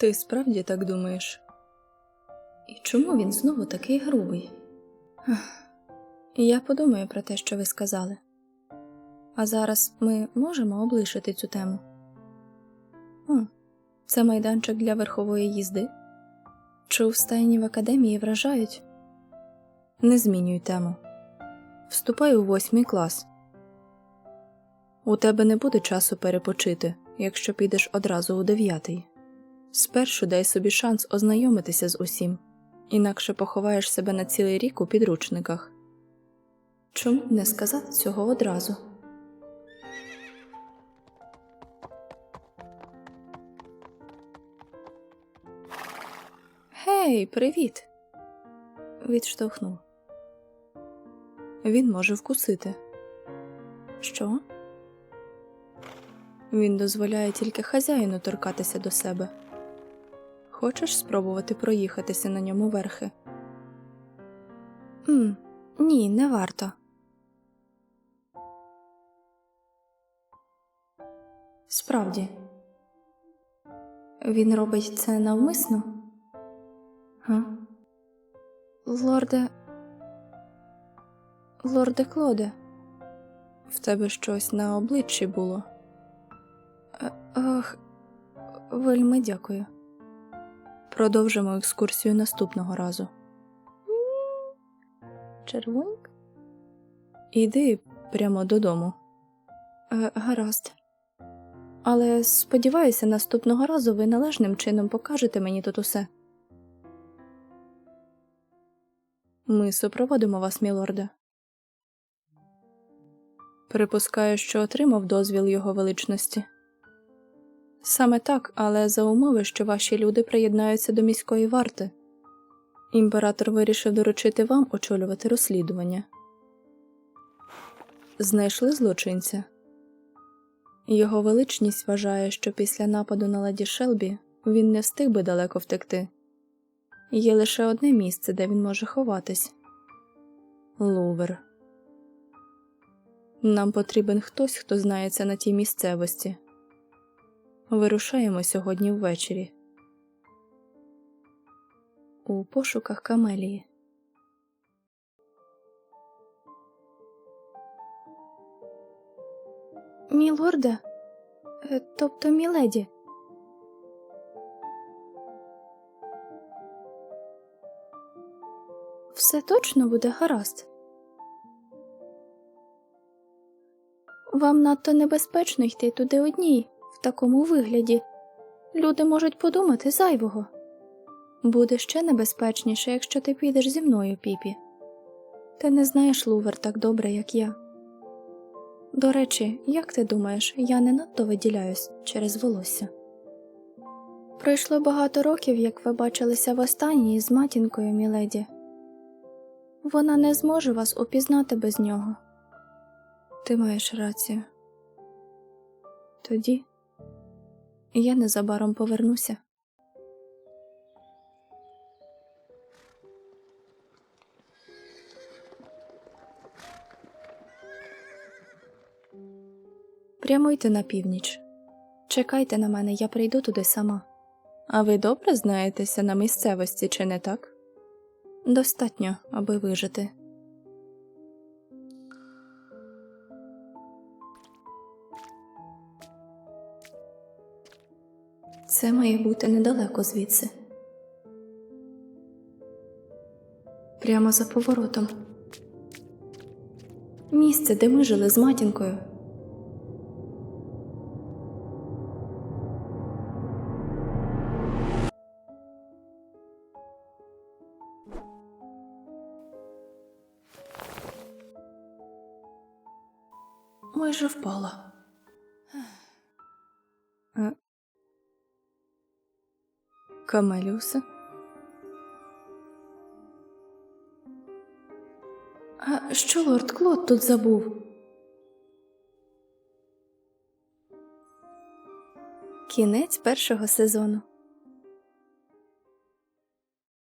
Ти справді так думаєш? І чому він знову такий грубий? Я подумаю про те, що ви сказали. А зараз ми можемо облишити цю тему. О, це майданчик для верхової їзди. Чув стайні в академії вражають. Не змінюй тему. Вступай у восьмий клас. У тебе не буде часу перепочити, якщо підеш одразу у дев'ятий. Спершу дай собі шанс ознайомитися з усім, інакше поховаєш себе на цілий рік у підручниках. Чому не сказати цього одразу? Гей, привіт. Відштовхнув. Він може вкусити. Що? Він дозволяє тільки хазяїну торкатися до себе. Хочеш спробувати проїхатися на ньому верхи? М, ні, не варто. Справді. Він робить це навмисно? Га? Лорде. Лорде Клоде, в тебе щось на обличчі було. Е, Ах, вельми дякую. Продовжимо екскурсію наступного разу. Червоньк? Іди прямо додому. Е, гаразд. Але сподіваюся, наступного разу ви належним чином покажете мені тут усе. Ми супроводимо вас, мілорде. Припускаю, що отримав дозвіл його величності. Саме так, але за умови, що ваші люди приєднаються до міської варти. Імператор вирішив доручити вам очолювати розслідування. Знайшли злочинця. Його величність вважає, що після нападу на леді Шелбі він не встиг би далеко втекти. Є лише одне місце, де він може ховатись Лувер. Нам потрібен хтось, хто знається на тій місцевості. Вирушаємо сьогодні ввечері. У пошуках Камелії. Мілорде, Е, тобто міледі. Все точно буде гаразд. Вам надто небезпечно йти туди одній, в такому вигляді. Люди можуть подумати зайвого. Буде ще небезпечніше, якщо ти підеш зі мною, піпі. Ти не знаєш Лувер так добре, як я. До речі, як ти думаєш, я не надто виділяюсь через волосся? Пройшло багато років, як ви бачилися востаннє із матінкою, міледі. Вона не зможе вас упізнати без нього. Ти маєш рацію. Тоді я незабаром повернуся. Прямуйте на північ. Чекайте на мене, я прийду туди сама. А ви добре знаєтеся на місцевості, чи не так? Достатньо, аби вижити. Це має бути недалеко звідси. Прямо за поворотом. Місце, де ми жили з матінкою. Майже впала. Камеліусе? А що лорд Клод тут забув? Кінець першого сезону.